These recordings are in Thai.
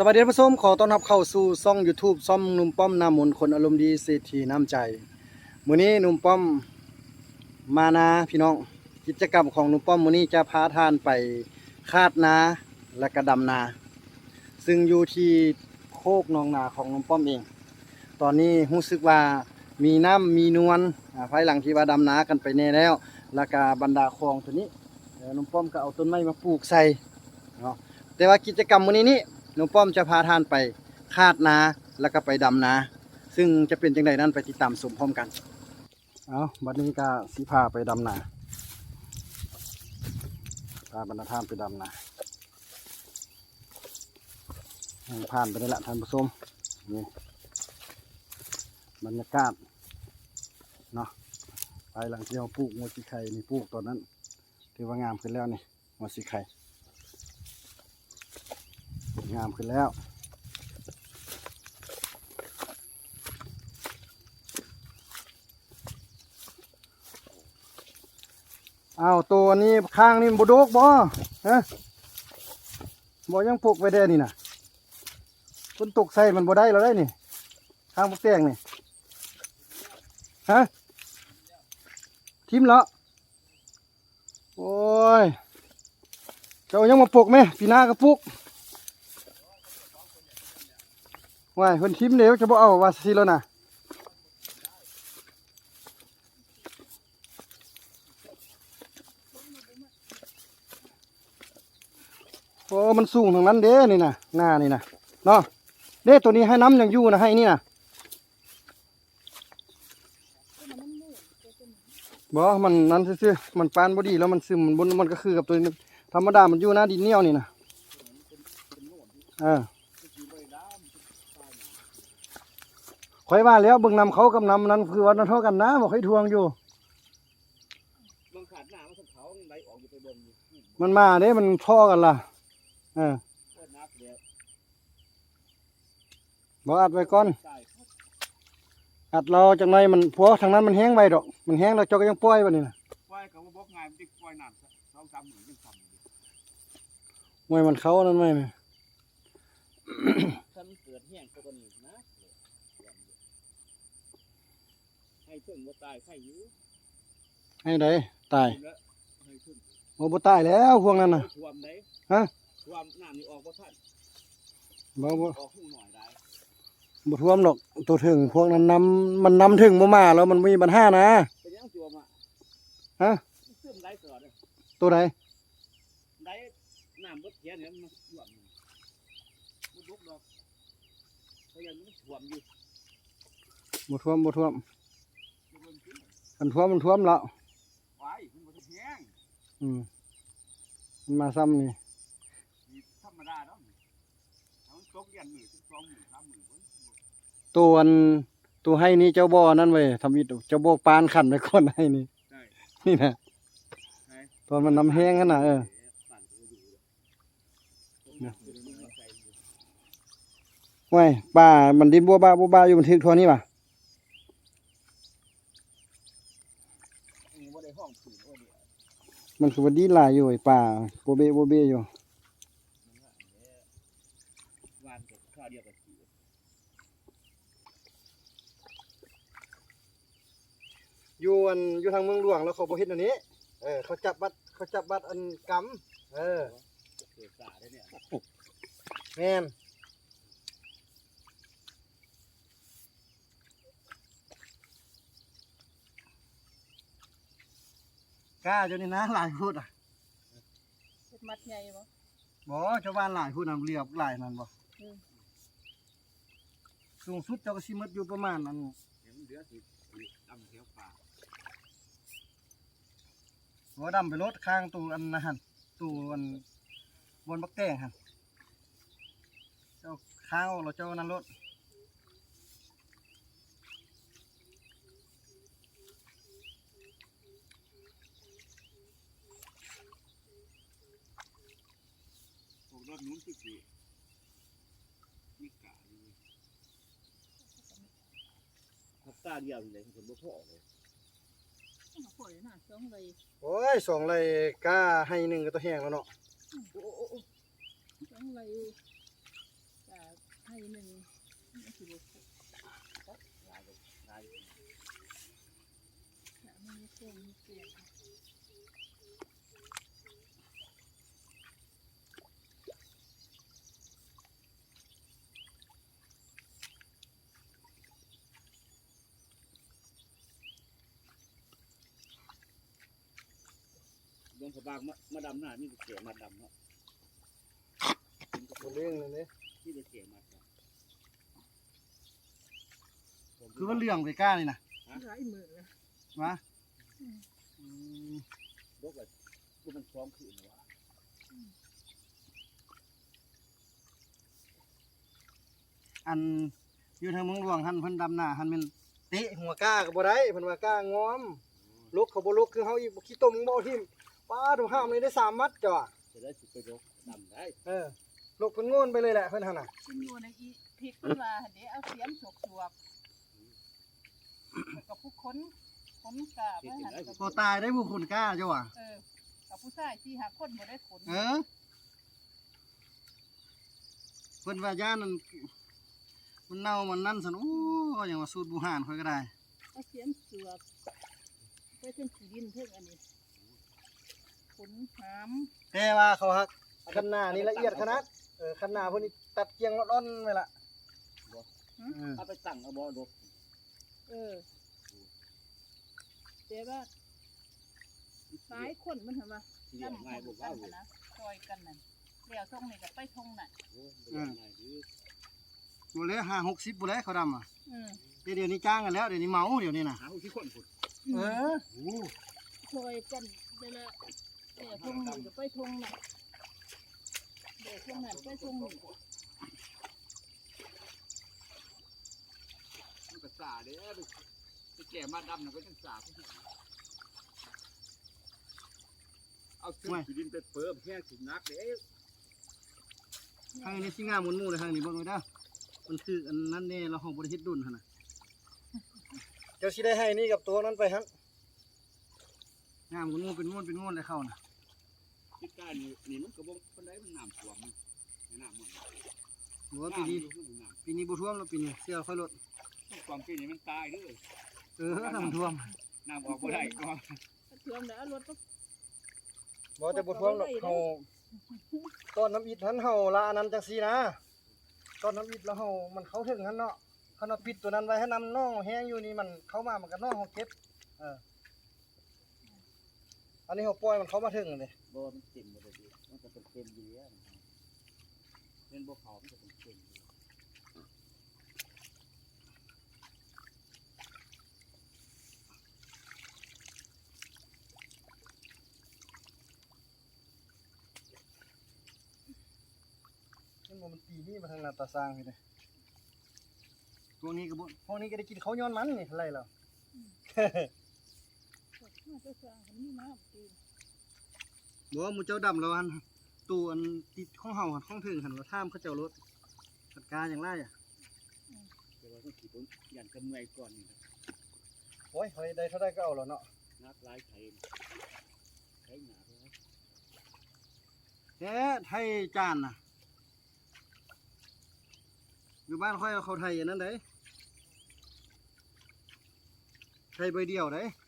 สวัสดีท่านผู้ชมขอต้อนรับเข้าสู่ช่อง YouTube ซ่อมหนุ่มป้อมนามนคนอารมณ์ดีเศรษฐีน้ำใจมื้อนี้หนุ่มป้อมมานาพี่น้องกิจกรรมของหนุ่มป้อมมื้อนี้จะพาทานไปคาดนาและก็ดำนา ซึ่งอยู่ที่โคกหนองนาของหนุ่มป้อมเอง ตอนนี้รู้สึกว่ามีน้ำมีนวลภายหลังที่ว่าดำนากันไปแน่แล้วแล้วก็บรรดาคลองตัวนี้หนุ่มป้อมก็เอาต้นไม้มาปลูกใส่เนาะแต่ว่ากิจกรรมมื้อนี้นี่ น้องป้อมจะพาท่านไปคาดนาแล้วก็ไปดำนา ซึ่งจะเป็นจังไดนั้นไปติดตามชมพร้อมกันเอาบัดนี้ก็สิพาไปดำนาพาบรรดาท่านไปดำนาผ่านไปได้ละท่านผู้ชมนี่บรรยากาศเนาะไปหลังที่เราปลูกหัวสีไข่นี่ปลูกตอนนั้น ถือว่างามขึ้นแล้วนี่หัวสีไข่ งามขึ้นแล้ว เอ้าตัวนี้ข้างนี่บโดกบ่ฮะบ่ยังปลูกไว้ได้นี่นะฝนตกใส่มันบ่ได้แล้วได้นี่ ข้างพวกแตงนี่ ฮะ ทิมแล้ว โอ้ย เจ้ายังมาปลูกไหมปีหน้าก็ปลูก ว่าเพิ่นทิมเดี๋ยวจะบ่เอาวาสิแล้วนะโอ้มันสูงทางนั้นเด้นี่นะหน้านี่นะเนาะเด้ตัวนี้ให้น้ำยังอยู่นะให้นี่นะบ่มันนั้นซื่อๆมันปานบ่ดีแล้วมันซึมมันบนมันก็คือกับตัวธรรมดามันอยู่หน้าดินเหนียวนี่นะเออ ข่อยว่าแล้วเบิ่งนำเขากับนำนั้นคือวันนั้นเท่ากันนะบอกให้ทวงอยู่ บางขาดหน้ามันสับเขาไหลออกอยู่ไปเบิ่งอยู่มันมาเด้มันท่อกันล่ะ เออโคตรนักเดียวบอกอัดไว้ก่อนใช่อัดเราจังไรมันพวกทางนั้นมันแห้งไว้ดอก มันแห้งแล้วเจ้าก็ยังปล่อยไว้นี่นะปล่อยกับว่าบอกง่ายมันติดปล่อยน้ำสองสามหมื่นยังทำอยู่ไว้มันเขานั่นไว้ไหม ถ้ามันเกิดแห้งตัวนี้นะให้เพิ่งว่าตายไข่อยู่ให้ได้ตายแล้วให้เพิ่งโอ้บ่ตายแล้วพวกนั้นน่ะ ท่วมได้ฮะ ท่วมน้ำนี่ออกบ่ทันบ่บ่ออกหูหน่อยได้บ่ท่วมหรอกตัวถึงพวกนั้นนำมันนำถึงบ่มาแล้วมันมีปัญหานะ เป็นยังท่วมอะฮะเสื่อมได้ตลอดเลยตัวใดได้น้ำบดเขียนเนี่ยมันท่วมอยู่บ่ลุกดอกเพราะยังมันท่วมอยู่บ่ท่วมบ่ท่วมอยู่บนที่ มันท่วมมันท่วมแล้วไว้มันบ่ทันแห้งอืมมันมาซ้ำนี่นี่ธรรมดาเนาะเอาตกยันมือสองมือสามมือคนตัวอันตัวให้นี่เจ้าบ่อนั่นเว้ยทำอิดเจ้าบ่อปานขันไว้ก่อนให้นี่ได้นี่นะได้ตอนมันน้ำแห้งขนาดเออปั่นตัวอยู่เลยผมอยู่ในมือใส่อยู่ว้ยป่ามันดินบัวบ้าบัวบ้าอยู่มันทึกทั่วนี้ป่ะ เออบ่ได้ห้องผืนว่าเดียว มันคือว่าดีหลายอยู่ไอ้ป่าโบเบโบเบอยู่มันว่าอันเนี้ยวานกับข้าวเดียวกับสีอยู่อันอยู่ทางเมืองหลวงแล้วเขาบ่เฮ็ดอันนี้ เออเขาจับบัตรเขาจับบัตรอันกำเออเกิดสาได้เนี่ยแม่น กล้าเจ้านี่นะหลายพูดอะมัดใหญ่บ่บ่เจ้าบ้านหลายพูดนำเรียบหลายนั่นบ่อืมสูงสุดเจ้าก็สิหมดอยู่ประมาณนั้นเห็นเดือดสิดำเขียวป่าหัวดำไปรถข้างตู้อันนะหันตู้อันบนบักแตงหันเจ้าข้าวเราเจ้านั้นรถ รถนู้นคือสิมีกาอยู่ทับตาเดียวเลยคนบ่พอเลยเอาปล่อยน่ะสองใบโอ้ยสองไรกล้าให้หนึ่งก็ตัวแห้งแล้วเนาะโอ้โอ้โอ้สองใบให้หนึ่งมันสิบ่ครบลายลายน่ะมันมีเครื่องมีเกลียง งพระบางมามาดำหน้านี่เก๋มาดำเนาะบ่เรื่องเลยเด้ที่จะเก๋มาดำคือว่าเรื่องไปกล้านี่นะหลายมือนะวะอืมอืมบกแบบกูมันซ้อมคืนวะอันอยู่ทางเมืองหลวงหันเพิ่นดำหน้าหันเป็นเตะหัวกล้าก็บ่ได้เพิ่นว่ากล้างอมลุกเขาบ่ลุกคือเฮาอีกบ่ขี้ต้มบ่เอาทิ่ม ป้าดูห้ามเลยได้สามมัดจ้ะจะได้สิไปยกดำได้เออลุกเพิ่นโง่นไปเลยแหละเพิ่นหั่นน่ะชิ้นอยู่ในอีพริกมันว่าเดี๋ยวเอาเสียมฉกฉวกแล้วก็ผู้ค้นค้นกาบไว้หันกับบ่ตายได้ผู้คนกล้าจ้ะว่ะเออกับผู้ชายที่หาคนบ่ได้ขนเออเพิ่นว่าย่านนั่นมันเน่ามันนั่นซั่นโอ้หยังว่าสูตรบูหานค่อยก็ได้เอาเสียมเสือกไปเส้นขีดินเพิ่งอันนี้ ขนหามแต่ว่าเขาฮักคันหน้านี่ละเอียดขนาดเออคันหน้าเพิ่นนี่ตัดเกียงอ่อนๆไว้ละเออถ้าไปตั้งเอาบ่ดกเออแต่ว่าหลายคนมันทำว่าที่เรียกนำง่ายคบ่นว่ากันเลยนะซอยกันนั่นแล้วทงนี่ก็ไปทงนั่นโอ้ยบ่ได้ง่ายหรือบ่เลย5 60บ่เลยเขาดำอะอืมเดี๋ยวเดี๋ยวนี้จ้างกันแล้วเดี๋ยวนี้เมาเดี๋ยวนี้น่ะหาผู้ที่คนพุ่นเออโอ้ซอยกันเดี๋ยวละ แล้วทงนี่ก็ไปทงนั่นเดี๋ยวทงนั่นไปทงนี่มันก็สาเด้อไปแก่มาดำน่ะก็จังสาผู้ที่เอาขึ้นที่ดินไปเปิมแค่ถึงนักเด้ทางนี้สิงามหมุนหมู่เลยทางนี้เบิ่งไว้เด้อมันคืออันนั้นแน่เราห้องบ่ได้เฮ็ดดุนหั่นน่ะเจ้าสิได้ให้นี่กับตัวนั้นไปหั่นงามหมุนหมู่เป็นม้วนเป็นม้วนเลยเข้าน่ะ ที่กล้านี่นี่มันก็บ่ปานใดมันน้ำท่วมมันน้ำมันโหปีนี้น้ำปีนี้บ่ท่วมแล้วปีนี้เสื้อค่อยลดความปีนี้มันตายเด้อเออน้ำท่วมน้ำออกบ่ได้ก็ถ้าเทือมแล้วเอารถก็บ่แต่บ่ท่วมหรอกเฮาต้นน้ำอิฐหันเฮาละอันนั้นจังซี่นะต้นน้ำอิฐแล้วเฮามันเข้าถึงหันเนาะคันเอาปิดตัวนั้นไว้ให้น้ำน้องแห้งอยู่นี่มันเข้ามามันก็น้องเฮาเก็บเออ อันนี้เฮาปล่อยมันเขามาถึงเลยบ่มันเต็มบ่ได้ดิมันก็เป็นเต็มอยู่แล้วเป็นบ่เขามันก็เป็นเต็มอยู่นบ่มันปีนี้มาทางนาตาสร้างพี่เด้พวกนี้ก็บพวกนี้ก็ได้กินข้าย้อนมันนี่ไรแล้วน่าจะสร้า งมันมีน้ำตีบ่ว่าหมู่เจ้าดำแล้วอันตู้อันติดของเฮาหันของถึงหันว่าท่ามเขาเจ้ารถจัดการอย่างไรอะแต่ว่าต้องขี่ผมยันกำเมื่อยก่อนนี่นะโอ้ยเฮ้ยได้เท่าใดก็เอาแล้วเนาะนักหลายไทยไทยหนาเลยแท้ไทยจานน่ะ อยู่บ้านค่อยเอาเขาไทยอันนั้นเด้ไทยใบเดียวเด้ถ้ามี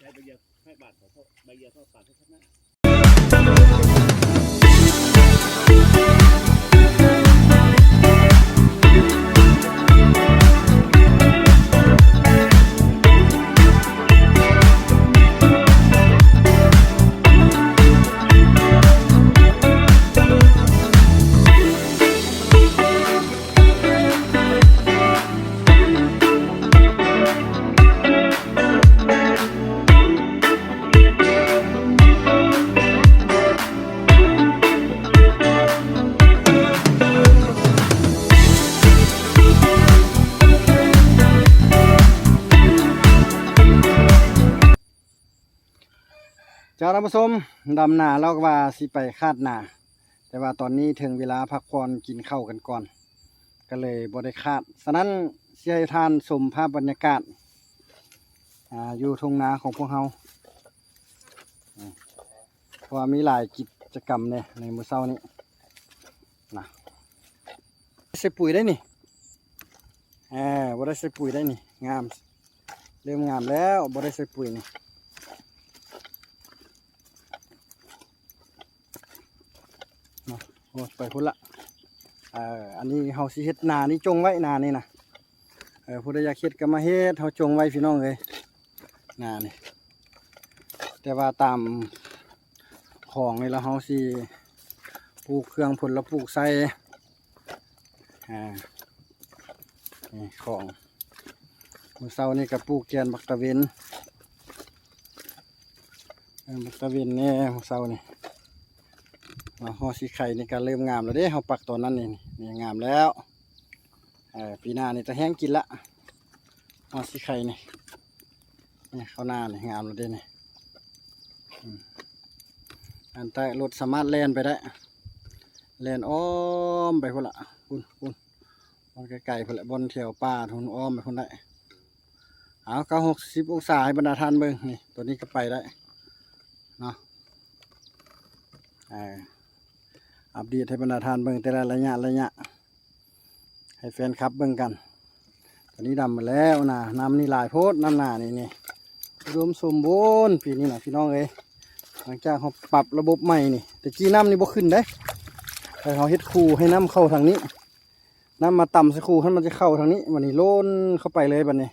ใช้ใบเยาให้บาทเท่าใบเยาเข้าปากเขานั้นเจ้า ผู้ชมดำนาเราก็ว่าสิไปคาดนาแต่ว่าตอนนี้ถึงเวลาพักผ่อนกินข้าวกันก่อน ก็เลยบ่ได้คาดฉะนั้นสิให้ทานชมภาพบรรยากาศออยู่ทุ่งนาของพวกเราเพราะมีหลายกิจกรรมเนี่ยในมื้อเช้านี้นะใส่ปุ๋ยได้นี่แหมบ่ได้ใส่ปุ๋ยได้นี่งาม เริ่มงามแล้วบ่ได้ใส่ปุ๋ยนี่มา โอ้ไปพุ่นละเอ่ออันนี้เฮาสิเฮ็ดนานี่จงไว้นานี่นะเออผู้ใดอยากเฮ็ดก็มาเฮ็ดเฮาจงไว้พี่น้องเอ้ยนานี่แต่ว่าตามของนี่แล้วเฮาสิปลูกเครื่องผลละปลูกใส่อ่านี่ของมือเช้านี่กับปลูกแกนบักตะเวนบักตะเวนแน่มื่อเช้านี่ ห่อสีไข่ในี่ก็เริ่มงามแล้วเด้เขาปักตอนนั้นนี่นี่งามแล้วเออปีหน้านี่จะแห้งกินละห่อสีไข่นี่นี่ข้าวหน้านี่งามแล้วเด้นี่อันใต้รถสามารถแล่นไปได้แล่นอ้อมไปพุ่นละพุ่นพุ่นบนไกลๆพุ่นละบนแถวป่าทุนอ้อมไปพุ่นได้เอาเก้าหกสิบองศาให้บรรดาทานเบิ่งนี่ตัวนี้ก็ไปได้เนาะเออ อัปเดตให้บรรดาทานเบิ่งแต่ละระยะระยะ ให้แฟนคลับเบิ่งกันตอนนี้ดำมาแล้วนะน้ำนี่หลายโพดน้ำหนานี่นี่รวมสมบูรณ์ปีนี้นะพี่น้องเอ้ยหลังจากเขาปรับระบบใหม่นี่แต่กี้น้ำนี่บ่ขึ้นได้แต่เขาเฮ็ดคูให้น้ำเข้าทางนี้ น้ำมาต่ำสักคูให้มันจะเข้าทางนี้วันนี้โล้นเข้าไปเลยบัดนี้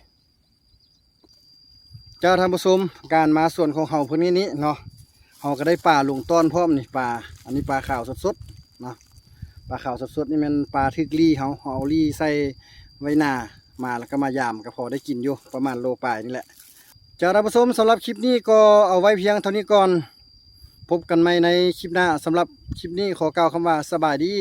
เจ้าทานผู้ชมการมาส่วนของเขาเพื่นนี้นี้เนาะเขาก็ได้ปลาลงต้อนพร้อมนี่ปลาอันนี้ปลาขาวสดๆ นาะปลาขาวสดๆนี่มันปลาทึกลี่เขาเอาลี่ใส่ไว้หน้ามาแล้วก็มายามก็พอได้กินอยู่ประมาณโลปลายนี่แหละจ้าท่านผู้ชมสำหรับคลิปนี้ก็เอาไว้เพียงเท่านี้ก่อน พบกันใหม่ในคลิปหน้าสำหรับคลิปนี้ขอกล่าวคำว่าสบายดี